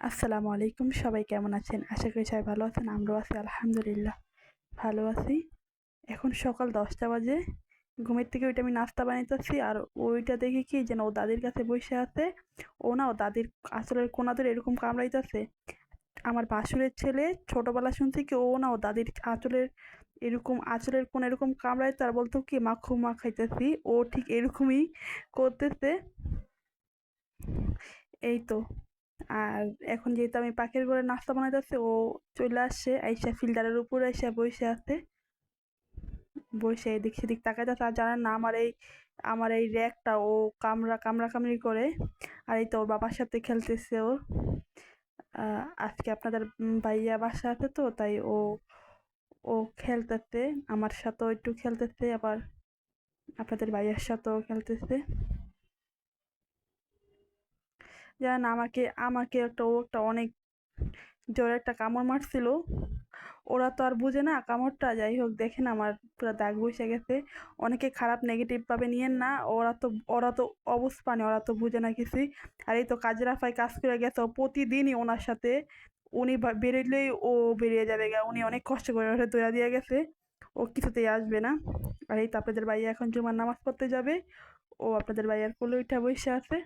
আসসালামু আলাইকুম, সবাই কেমন আছেন? আশা করি সবাই ভালো আছেন, আমরাও আছি, আলহামদুলিল্লাহ, ভালো আছি। এখন সকাল দশটা বাজে, ঘুমের থেকে ওইটা আমি নাস্তা বানাইতেছি, আর ওইটা দেখি কি যেন ও দাদির কাছে বসে আছে, ও না, ও দাদির আসলের কোনা ধরে এরকম কামড়াইতেছে। আমার বাসুরের ছেলে ছোটোবেলা শুনছি কি ও না, ও দাদির আঁচলের এরকম, আঁচলের কোন এরকম কামড়াইতে, আর বলতো কি মাখু মা খাইতেছি। ও ঠিক এরকমই করতেছে। এই তো আর এখন যেহেতু আমি পাখির ঘরে নাস্তা বানাইতেছি, ও চলে আসছে, আইসা ফিল্টারের উপরে এসে বসে আছে। বসে এদিক সেদিক তাকাইতেছে, আর জানেন না আমার এই আমার এই র্যাকটা ও কামড়া কামড়া, কামড়ি করে। আর এই তো ওর বাবার সাথে খেলতেছে ও। আজকে আপনাদের ভাইয়া বাসা আছে তো, তাই ও ও খেলতেছে। আমার সাথেও একটু খেলতেছে, আবার আপনাদের ভাইয়ার সাথেও খেলতেছে। জানেন আমাকে আমাকে একটা, ও একটা অনেক জোরে একটা কামড় মারছিল। ওরা তো আর বুঝে না কামড়টা। যাই হোক, দেখেন আমার পুরো দাগ বসে গেছে। অনেকে খারাপ নেগেটিভভাবে নিয়েন না। ওরা তো ওরা তো অবস্থা নেই, ওরা তো বুঝে না কিছুই। আর এই তো কাজের আফায় কাজ করে গেছে প্রতিদিনই ওনার সাথে উনি বেরোলেই ও বেরিয়ে যাবে গা। উনি অনেক কষ্ট করে ওরা দৌড়া দিয়ে গেছে। ও কিছুতেই আসবে না। আর এই তো আপনাদের ভাইয়া এখন জুমার নামাজ পড়তে যাবে। ও আপনাদের ভাইয়ার কোলে উঠা বসে আছে।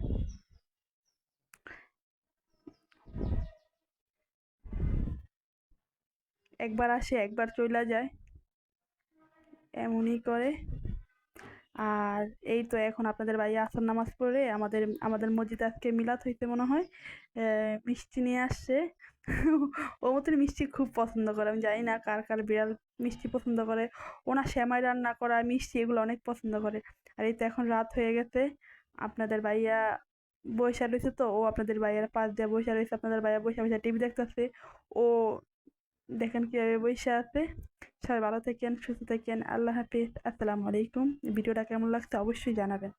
একবার আসে, একবার চইলা যায়। এমনই করে। আর এই তো এখন আপনাদের ভাইয়া আসর নামাজ পড়ে আমাদের আমাদের মসজিদে আজকে মিলাদ হইতে মনে হয়। মিষ্টি নিয়ে আসছে। ও মতন মিষ্টি খুব পছন্দ করে। আমি জানি না কার কার বিড়াল মিষ্টি পছন্দ করে। ওনা সেমাই রান্না করা, মিষ্টি এগুলো অনেক পছন্দ করে। আর এই তো এখন রাত হয়ে গেছে। আপনাদের ভাইয়া বৈশা রয়েছে তো, ও আপনাদের ভাইয়ার পাশ দিয়ে বৈশা রয়েছে। আপনাদের ভাইয়া বৈশা বৈশা টিভি দেখতেছে। ও দেখেন কীভাবে বৈশা আছে। সবাই ভালো থাকেন, সুস্থ থাকেন, আল্লাহ হাফিজ। আসসালামু আলাইকুম। ভিডিওটা কেমন লাগছে অবশ্যই জানাবেন।